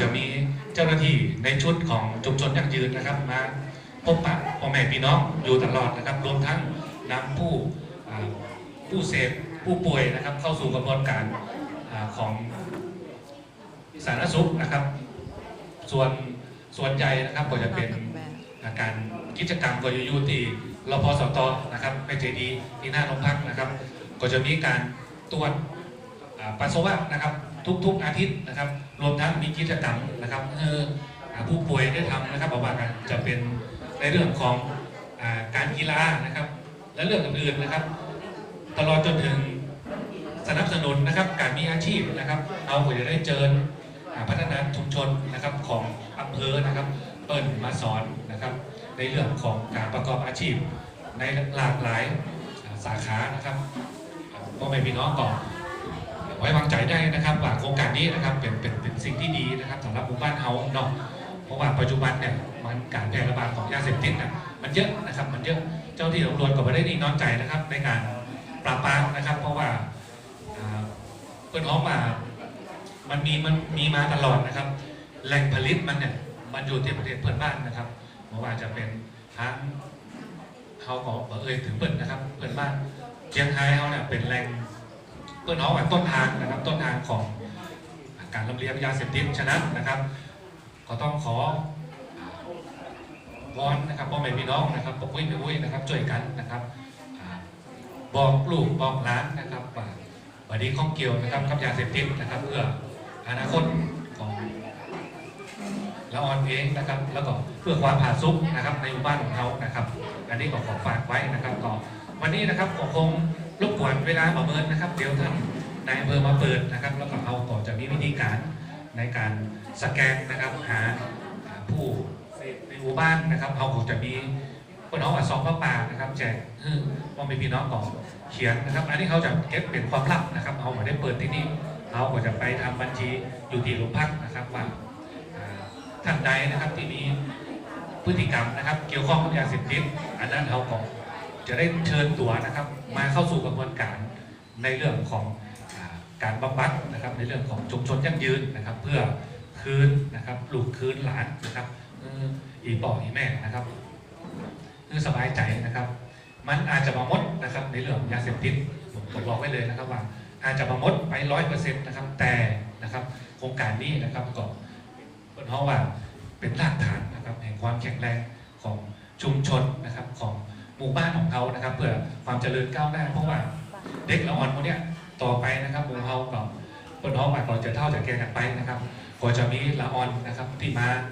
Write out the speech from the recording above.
จะมีเจ้าหน้าที่ในชุดของชุมชนยั่งยืนนะครับ มาพบปะพ่อแม่พี่น้องอยู่ตลอดนะครับ รวมทั้งนำผู้ผู้เสพผู้ป่วยนะครับ เข้าสู่กระบวนการอของสาธารณสุขนะครับ ส่วนส่วนใหญ่นะครับก็จะเป็นาการกิจกรรมก็อยู่ที่รพสตนะครับไปเจดีที่หน้าโรงพักนะครับ ก็จะมีการตรวจปัสสาวะนะครับ ทุก ๆ อาทิตย์นะครับรวมทั้งมีกิจกรรมนะครับเพื่อผู้ป่วยได้ทำนะครับบอกว่ากันจะเป็นในเรื่องของอการกีฬานะครับ และเรื่องอื่นๆนะครับ ตลอดจนถึงสนับสนุนนะครับการมีอาชีพนะครับเราก็จะได้เจออ่าพัฒนาชุมชนนะครับของอำเภอนะครับ เปิ้ลมาสอนนะครับ ในเรื่องของการประกอบอาชีพในหลากหลายสาขานะครับพ่อแม่พี่น้องก็ ไว้วางใจได้นะครับว่าโครงการนี้นะครับเป็นเป็นเป็นสิ่งที่ดีนะครับสำหรับหมู่บ้านเฮาเนาะเพราะว่าปัจจุบันเนี่ยมันการแพร่ระบาดของยาเสพติดน่ะมันเยอะนะครับมันเยอะเจ้าที่ตำรวจก็ไม่ได้นิ่งนอนใจนะครับ ในการปราบปรามนะครับ เพราะว่าเพื่อนพ้องว่ามันมีมันมีมาตลอดนะครับ แหล่งผลิตมันเนี่ยมันอยู่ที่ประเทศเพื่อนบ้านนะครับไม่ว่าจะเป็นทั้งเขาก็บอกเอ่ยถึงเปิ้นนะครับเพื่อนบ้านเชียงรายเขาเนี่ยเป็นแหล่ง เพื่อนเขาว่าต้นทางนะครับต้นทางของการลำเลียงยาเสพติดฉะนั้นนะครับก็ต้องขอวอนนะครับพ่อแม่พี่น้องนะครับปกป้องไม่อุ้ยนะครับช่วยกันนะครับบอกลูกบอกหลานนะครับว่าวันนี้ข้องเกี่ยวนะครับกับยาเสพติดนะครับ เพื่ออนาคตของละออนเองนะครับ แล้วก็เพื่อความผาสุกนะครับในหมู่บ้านของเขานะครับ อันนี้ก็ขอฝากไว้นะครับก็วันนี้นะครับก็คง รบกวนเวลาประเมินนะครับ เดี๋ยวท่านนายอำเภอมาเปิดนะครับ แล้วก็เขาก็จะมีวิธีการในการสแกนนะครับหาผู้ในหมู่บ้านนะครับเขาก็จะมีคนน้องอัดซองพระป่านะครับแจกให้พ่อแม่พี่น้องก่อนเขียนนะครับ อันนี้เขาจะเก็บเป็นความลับนะครับเขาไม่ได้เปิดที่นี่เขาก็จะไปทำบัญชีอยู่ที่โรงพักนะครับว่าท่านใดนะครับที่มีพฤติกรรมนะครับ เกี่ยวข้องกับยาเสพติดอันนั้นเราก็ จะได้เชิญตัวนะครับ มาเข้าสู่กระบวนการในเรื่องของอการบำบัดนะครับ ในเรื่องของชุมชนยั่งยืนนะครับ เพื่อคืนนะครับลูกคืนหลานนะครับอีป่ออีแม่นะครับคือสบายใจนะครับ มันอาจจะมามดนะครับ ในเรื่องยาเสพติดผมบอกไว้เลยนะครับว่า อาจจะมามดไปร้อยเปอร์เซ็นต์นะครับ แต่นะครับ โครงการนี้นะครับก็เพราะว่าเป็นรากฐานนะครับ แห่งความแข็งแรงของชุมชนนะครับของ หมู่บ้านของเขานะครับ เพื่อความเจริญก้าวหน้าเพราะว่าเด็กละอ่อนคนเนี้ยต่อไปนะครับหมู่เขากับคนท้องมาก่อนจะเท่าจะแก่กันไปนะครับก็จะมีละอ่อนนะครับที่มา